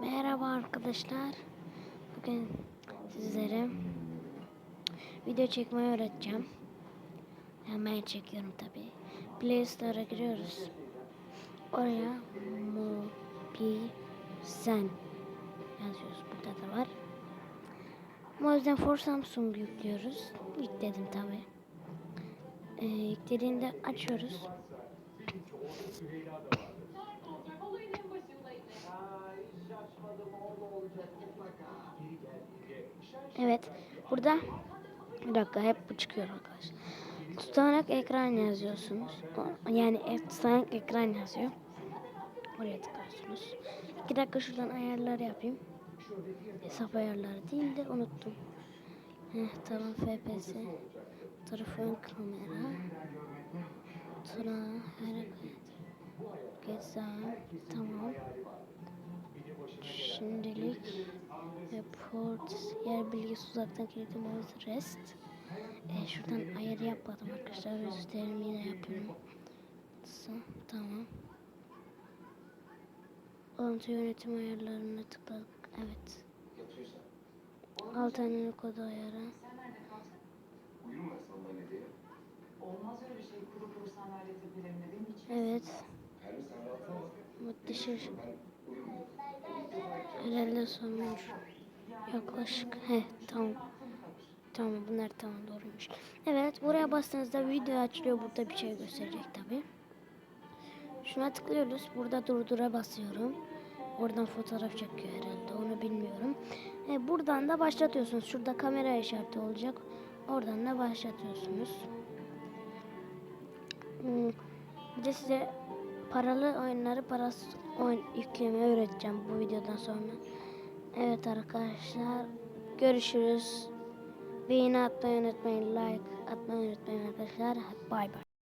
Merhaba arkadaşlar. Bugün sizlere video çekmeyi öğreteceğim. Hemen çekiyorum tabi. Play Store'a giriyoruz. Oraya Mobizen yazıyoruz. Burada da var. Mobizen for Samsung yüklüyoruz. Yükledim tabi. Ee, yüklediğinde açıyoruz. Evet. Burada bir dakika hep bu çıkıyor arkadaşlar. Tutanak ekran yazıyorsunuz. Yani e- tutanak ekran yazıyor. Oraya tıklıyorsunuz. İki dakika şuradan ayarlar yapayım. Hesap ayarları değil de unuttum. Heh, tamam FPS. Telefon kamera. Tura hareket. Güzel. Tamam. Report yer bilgisi uzaktan kilitli mouse rest. E, şuradan ayarı yapmadım arkadaşlar. Göstereyim yine yapıyorum. Tamam. Alıntı yönetim ayarlarına tıkladık. Evet. Alt tane kodu ayarı. Olmaz öyle şey Evet. Muhteşem. Herhalde sonuç. Yaklaşık. He tamam. Tamam bunlar tamam doğruymuş. Evet buraya bastığınızda video açılıyor. Burada bir şey gösterecek tabi. Şuna tıklıyoruz. Burada durdura basıyorum. Oradan fotoğraf çekiyor herhalde. Onu bilmiyorum. E, buradan da başlatıyorsunuz. Şurada kamera işareti olacak. Oradan da başlatıyorsunuz. Hmm, Bir de size paralı oyunları parasız oyun yüklemeyi öğreteceğim bu videodan sonra. Evet arkadaşlar görüşürüz. Beğeni atmayı unutmayın, like atmayı unutmayın arkadaşlar. Bay bay.